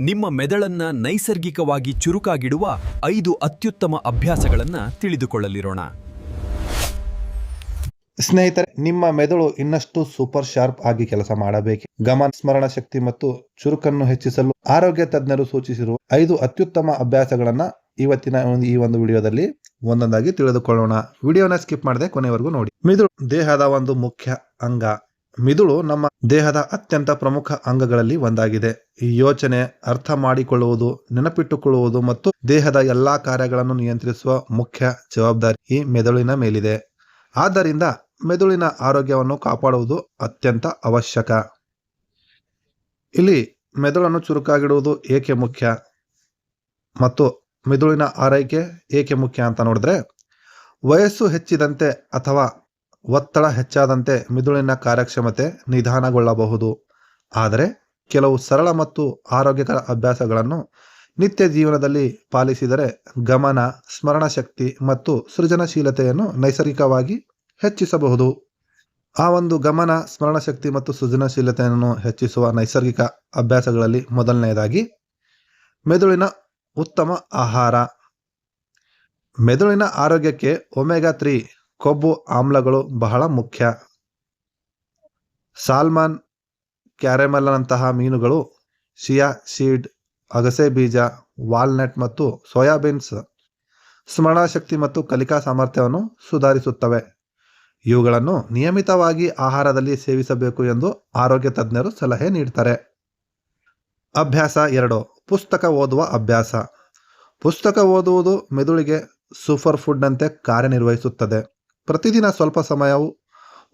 ನಿಮ್ಮ ಮೆದುಳನ್ನ ನೈಸರ್ಗಿಕವಾಗಿ ಚುರುಕಾಗಿಡುವ ಐದು ಅತ್ಯುತ್ತಮ ಅಭ್ಯಾಸಗಳನ್ನ ತಿಳಿದುಕೊಳ್ಳಲಿರೋಣ. ಸ್ನೇಹಿತರೆ, ನಿಮ್ಮ ಮೆದುಳು ಇನ್ನಷ್ಟು ಸೂಪರ್ ಶಾರ್ಪ್ ಆಗಿ ಕೆಲಸ ಮಾಡಬೇಕು? ಗಮನ, ಸ್ಮರಣ ಶಕ್ತಿ ಮತ್ತು ಚುರುಕನ್ನು ಹೆಚ್ಚಿಸಲು ಆರೋಗ್ಯ ತಜ್ಞರು ಸೂಚಿಸಿರುವ ಐದು ಅತ್ಯುತ್ತಮ ಅಭ್ಯಾಸಗಳನ್ನ ಇವತ್ತಿನ ಈ ಒಂದು ವಿಡಿಯೋದಲ್ಲಿ ಒಂದೊಂದಾಗಿ ತಿಳಿದುಕೊಳ್ಳೋಣ. ವಿಡಿಯೋನ ಸ್ಕಿಪ್ ಮಾಡದೆ ಕೊನೆವರೆಗೂ ನೋಡಿ. ಮೆದುಳು, ದೇಹದ ಒಂದು ಮುಖ್ಯ ಅಂಗ. ಮಿದುಳು ನಮ್ಮ ದೇಹದ ಅತ್ಯಂತ ಪ್ರಮುಖ ಅಂಗಗಳಲ್ಲಿ ಒಂದಾಗಿದೆ. ಈ ಯೋಚನೆ ಅರ್ಥ ಮಾಡಿಕೊಳ್ಳುವುದು, ನೆನಪಿಟ್ಟುಕೊಳ್ಳುವುದು ಮತ್ತು ದೇಹದ ಎಲ್ಲಾ ಕಾರ್ಯಗಳನ್ನು ನಿಯಂತ್ರಿಸುವ ಮುಖ್ಯ ಜವಾಬ್ದಾರಿ ಈ ಮೆದುಳಿನ ಮೇಲಿದೆ. ಆದ್ದರಿಂದ ಮೆದುಳಿನ ಆರೋಗ್ಯವನ್ನು ಕಾಪಾಡುವುದು ಅತ್ಯಂತ ಅವಶ್ಯಕ. ಇಲ್ಲಿ ಮೆದುಳನ್ನು ಚುರುಕಾಗಿಡುವುದು ಏಕೆ ಮುಖ್ಯ? ಮತ್ತು ಮೆದುಳಿನ ಆರೈಕೆ ಏಕೆ ಮುಖ್ಯ ಅಂತ ನೋಡಿದ್ರೆ, ವಯಸ್ಸು ಹೆಚ್ಚಿದಂತೆ ಅಥವಾ ಒತ್ತಡ ಹೆಚ್ಚಾದಂತೆ ಮಿದುಳಿನ ಕಾರ್ಯಕ್ಷಮತೆ ನಿಧಾನಗೊಳ್ಳಬಹುದು. ಆದರೆ ಕೆಲವು ಸರಳ ಮತ್ತು ಆರೋಗ್ಯಕರ ಅಭ್ಯಾಸಗಳನ್ನು ನಿತ್ಯ ಜೀವನದಲ್ಲಿ ಪಾಲಿಸಿದರೆ ಗಮನ, ಸ್ಮರಣಶಕ್ತಿ ಮತ್ತು ಸೃಜನಶೀಲತೆಯನ್ನು ನೈಸರ್ಗಿಕವಾಗಿ ಹೆಚ್ಚಿಸಬಹುದು. ಆ ಒಂದು ಗಮನ, ಸ್ಮರಣಶಕ್ತಿ ಮತ್ತು ಸೃಜನಶೀಲತೆಯನ್ನು ಹೆಚ್ಚಿಸುವ ನೈಸರ್ಗಿಕ ಅಭ್ಯಾಸಗಳಲ್ಲಿ ಮೊದಲನೆಯದಾಗಿ ಮೆದುಳಿನ ಉತ್ತಮ ಆಹಾರ. ಮೆದುಳಿನ ಆರೋಗ್ಯಕ್ಕೆ ಒಮೆಗಾ ತ್ರೀ ಕೊಬ್ಬು ಆಮ್ಲಗಳು ಬಹಳ ಮುಖ್ಯ. ಸಾಲ್ಮನ್ ಕ್ಯಾರೆಮಲ್ನಂತಹ ಮೀನುಗಳು, ಶಿಯಾ ಸೀಡ್, ಅಗಸೆ ಬೀಜ, ವಾಲ್ನಟ್ ಮತ್ತು ಸೋಯಾಬೀನ್ಸ್ ಸ್ಮರಣ ಶಕ್ತಿ ಮತ್ತು ಕಲಿಕಾ ಸಾಮರ್ಥ್ಯವನ್ನು ಸುಧಾರಿಸುತ್ತವೆ. ಇವುಗಳನ್ನು ನಿಯಮಿತವಾಗಿ ಆಹಾರದಲ್ಲಿ ಸೇವಿಸಬೇಕು ಎಂದು ಆರೋಗ್ಯ ತಜ್ಞರು ಸಲಹೆ ನೀಡ್ತಾರೆ. ಅಭ್ಯಾಸ ಎರಡು, ಪುಸ್ತಕ ಓದುವ ಅಭ್ಯಾಸ. ಪುಸ್ತಕ ಓದುವುದು ಮೆದುಳಿಗೆ ಸೂಪರ್ ಫುಡ್ನಂತೆ ಕಾರ್ಯನಿರ್ವಹಿಸುತ್ತದೆ. ಪ್ರತಿದಿನ ಸ್ವಲ್ಪ ಸಮಯವು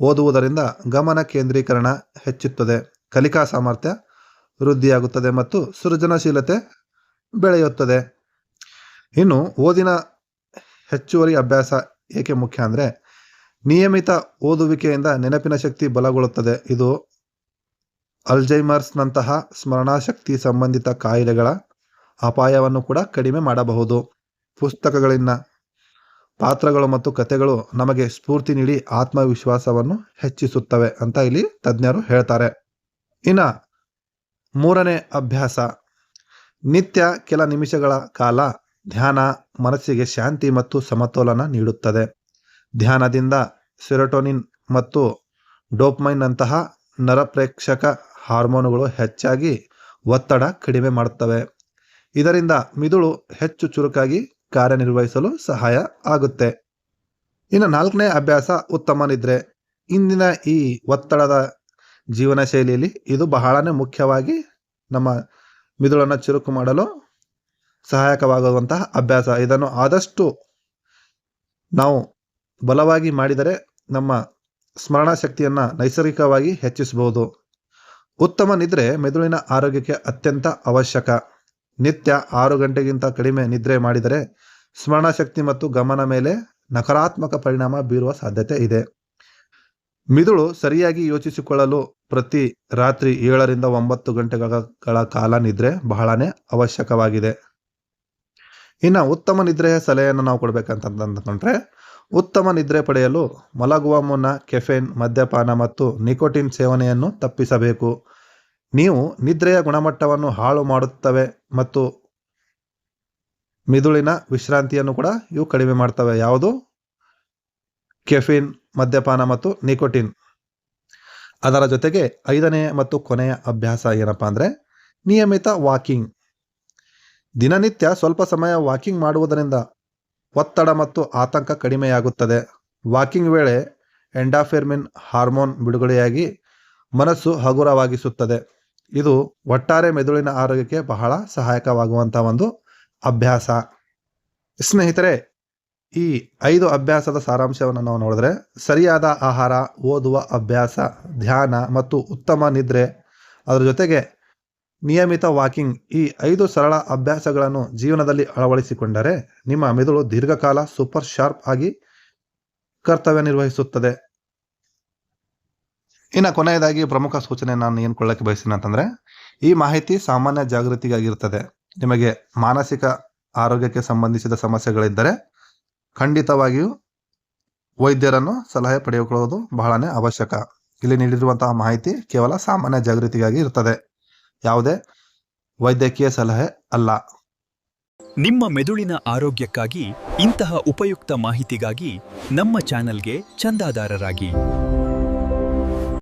ಓದುವುದರಿಂದ ಗಮನ ಕೇಂದ್ರೀಕರಣ ಹೆಚ್ಚುತ್ತದೆ. ಕಲಿಕಾ ಸಾಮರ್ಥ್ಯ ವೃದ್ಧಿಯಾಗುತ್ತದೆ ಮತ್ತು ಸೃಜನಶೀಲತೆ ಬೆಳೆಯುತ್ತದೆ. ಇನ್ನು ಓದಿನ ಹೆಚ್ಚುವರಿ ಅಭ್ಯಾಸ ಏಕೆ ಮುಖ್ಯ ಅಂದರೆ ನಿಯಮಿತ ಓದುವಿಕೆಯಿಂದ ನೆನಪಿನ ಶಕ್ತಿ ಬಲಗೊಳ್ಳುತ್ತದೆ. ಇದು ಅಲ್ಜೈಮರ್ಸ್ನಂತಹ ಸ್ಮರಣಾಶಕ್ತಿ ಸಂಬಂಧಿತ ಕಾಯಿಲೆಗಳ ಅಪಾಯವನ್ನು ಕೂಡ ಕಡಿಮೆ ಮಾಡಬಹುದು. ಪುಸ್ತಕಗಳಿಂದ ಪಾತ್ರಗಳು ಮತ್ತು ಕಥೆಗಳು ನಮಗೆ ಸ್ಫೂರ್ತಿ ನೀಡಿ ಆತ್ಮವಿಶ್ವಾಸವನ್ನು ಹೆಚ್ಚಿಸುತ್ತವೆ ಅಂತ ಇಲ್ಲಿ ತಜ್ಞರು ಹೇಳ್ತಾರೆ. ಇನ್ನು ಮೂರನೇ ಅಭ್ಯಾಸ, ನಿತ್ಯ ಕೆಲ ನಿಮಿಷಗಳ ಕಾಲ ಧ್ಯಾನ ಮನಸ್ಸಿಗೆ ಶಾಂತಿ ಮತ್ತು ಸಮತೋಲನ ನೀಡುತ್ತದೆ. ಧ್ಯಾನದಿಂದ ಸೆರೋಟೋನಿನ್ ಮತ್ತು ಡೋಪ್ಮೈನ್ನಂತಹ ನರಪ್ರೇಕ್ಷಕ ಹಾರ್ಮೋನುಗಳು ಹೆಚ್ಚಾಗಿ ಒತ್ತಡ ಕಡಿಮೆ ಮಾಡುತ್ತವೆ. ಇದರಿಂದ ಮಿದುಳು ಹೆಚ್ಚು ಚುರುಕಾಗಿ ಕಾರ್ಯನಿರ್ವಹಿಸಲು ಸಹಾಯ ಆಗುತ್ತೆ. ಇನ್ನು ನಾಲ್ಕನೇ ಅಭ್ಯಾಸ ಉತ್ತಮ ನಿದ್ರೆ ಇಂದಿನ ಈ ಒತ್ತಡದ ಜೀವನ ಶೈಲಿಯಲ್ಲಿ ಇದು ಬಹಳನೇ ಮುಖ್ಯವಾಗಿ ನಮ್ಮ ಮಿದುಳನ್ನು ಚುರುಕು ಮಾಡಲು ಸಹಾಯಕವಾಗುವಂತಹ ಅಭ್ಯಾಸ. ಇದನ್ನು ಆದಷ್ಟು ನಾವು ಬಲವಾಗಿ ಮಾಡಿದರೆ ನಮ್ಮ ಸ್ಮರಣ ಶಕ್ತಿಯನ್ನು ನೈಸರ್ಗಿಕವಾಗಿ ಹೆಚ್ಚಿಸಬಹುದು. ಉತ್ತಮ ನಿದ್ರೆ ಮೆದುಳಿನ ಆರೋಗ್ಯಕ್ಕೆ ಅತ್ಯಂತ ಅವಶ್ಯಕ. ನಿತ್ಯ ಆರು ಗಂಟೆಗಿಂತ ಕಡಿಮೆ ನಿದ್ರೆ ಮಾಡಿದರೆ ಸ್ಮರಣ ಶಕ್ತಿ ಮತ್ತು ಗಮನ ಮೇಲೆ ನಕಾರಾತ್ಮಕ ಪರಿಣಾಮ ಬೀರುವ ಸಾಧ್ಯತೆ ಇದೆ. ಮಿದುಳು ಸರಿಯಾಗಿ ಯೋಚಿಸಿಕೊಳ್ಳಲು ಪ್ರತಿ ರಾತ್ರಿ ಏಳರಿಂದ ಒಂಬತ್ತು ಗಂಟೆಗಳ ಕಾಲ ನಿದ್ರೆ ಬಹಳನೇ ಅವಶ್ಯಕವಾಗಿದೆ. ಇನ್ನು ಉತ್ತಮ ನಿದ್ರೆಯ ಸಲಹೆಯನ್ನು ನಾವು ಕೊಡಬೇಕಂತಂದ್ರೆ ಉತ್ತಮ ನಿದ್ರೆ ಪಡೆಯಲು ಮಲಗುವ ಮುನ್ನ ಕೆಫೆನ್, ಮದ್ಯಪಾನ ಮತ್ತು ನಿಕೋಟಿನ್ ಸೇವನೆಯನ್ನು ತಪ್ಪಿಸಬೇಕು. ನೀವು ನಿದ್ರೆಯ ಗುಣಮಟ್ಟವನ್ನು ಹಾಳು ಮಾಡುತ್ತವೆ ಮತ್ತು ಮಿದುಳಿನ ವಿಶ್ರಾಂತಿಯನ್ನು ಕೂಡ ಇವು ಕಡಿಮೆ ಮಾಡ್ತವೆ. ಯಾವುದು? ಕೆಫಿನ್, ಮದ್ಯಪಾನ ಮತ್ತು ನಿಕೋಟಿನ್. ಅದರ ಜೊತೆಗೆ ಐದನೇ ಮತ್ತು ಕೊನೆಯ ಅಭ್ಯಾಸ ಏನಪ್ಪಾ ಅಂದರೆ ನಿಯಮಿತ ವಾಕಿಂಗ್. ದಿನನಿತ್ಯ ಸ್ವಲ್ಪ ಸಮಯ ವಾಕಿಂಗ್ ಮಾಡುವುದರಿಂದ ಒತ್ತಡ ಮತ್ತು ಆತಂಕ ಕಡಿಮೆಯಾಗುತ್ತದೆ. ವಾಕಿಂಗ್ ವೇಳೆ ಎಂಡಾಫೆರ್ಮಿನ್ ಹಾರ್ಮೋನ್ ಬಿಡುಗಡೆಯಾಗಿ ಮನಸ್ಸು ಹಗುರವಾಗಿಸುತ್ತದೆ. ಇದು ಒಟ್ಟಾರೆ ಮೆದುಳಿನ ಆರೋಗ್ಯಕ್ಕೆ ಬಹಳ ಸಹಾಯಕವಾಗುವಂಥ ಒಂದು ಅಭ್ಯಾಸ. ಸ್ನೇಹಿತರೆ, ಈ ಐದು ಅಭ್ಯಾಸದ ಸಾರಾಂಶವನ್ನು ನಾವು ನೋಡಿದ್ರೆ ಸರಿಯಾದ ಆಹಾರ, ಓದುವ ಅಭ್ಯಾಸ, ಧ್ಯಾನ ಮತ್ತು ಉತ್ತಮ ನಿದ್ರೆ, ಅದರ ಜೊತೆಗೆ ನಿಯಮಿತ ವಾಕಿಂಗ್ ಈ ಐದು ಸರಳ ಅಭ್ಯಾಸಗಳನ್ನು ಜೀವನದಲ್ಲಿ ಅಳವಡಿಸಿಕೊಂಡರೆ ನಿಮ್ಮ ಮೆದುಳು ದೀರ್ಘಕಾಲ ಸೂಪರ್ ಶಾರ್ಪ್ ಆಗಿ ಕರ್ತವ್ಯ ನಿರ್ವಹಿಸುತ್ತದೆ. ಇನ್ನು ಕೊನೆಯದಾಗಿ ಪ್ರಮುಖ ಸೂಚನೆ ನಾನು ಏನು ಕೊಳ್ಳಕ್ಕೆ ಬಯಸ್ತೀನಿ ಅಂತಂದರೆ, ಈ ಮಾಹಿತಿ ಸಾಮಾನ್ಯ ಜಾಗೃತಿಗಾಗಿರ್ತದೆ. ನಿಮಗೆ ಮಾನಸಿಕ ಆರೋಗ್ಯಕ್ಕೆ ಸಂಬಂಧಿಸಿದ ಸಮಸ್ಯೆಗಳಿದ್ದರೆ ಖಂಡಿತವಾಗಿಯೂ ವೈದ್ಯರನ್ನು ಸಲಹೆ ಪಡೆಯಿಕೊಳ್ಳುವುದು ಬಹಳನೇ ಅವಶ್ಯಕ. ಇಲ್ಲಿ ನೀಡಿರುವಂತಹ ಮಾಹಿತಿ ಕೇವಲ ಸಾಮಾನ್ಯ ಜಾಗೃತಿಗಾಗಿ ಇರ್ತದೆ. ಯಾವುದೇ ವೈದ್ಯಕೀಯ ಸಲಹೆ ಅಲ್ಲ. ನಿಮ್ಮ ಮೆದುಳಿನ ಆರೋಗ್ಯಕ್ಕಾಗಿ ಇಂತಹ ಉಪಯುಕ್ತ ಮಾಹಿತಿಗಾಗಿ ನಮ್ಮ ಚಾನೆಲ್ಗೆ ಚಂದಾದಾರರಾಗಿ.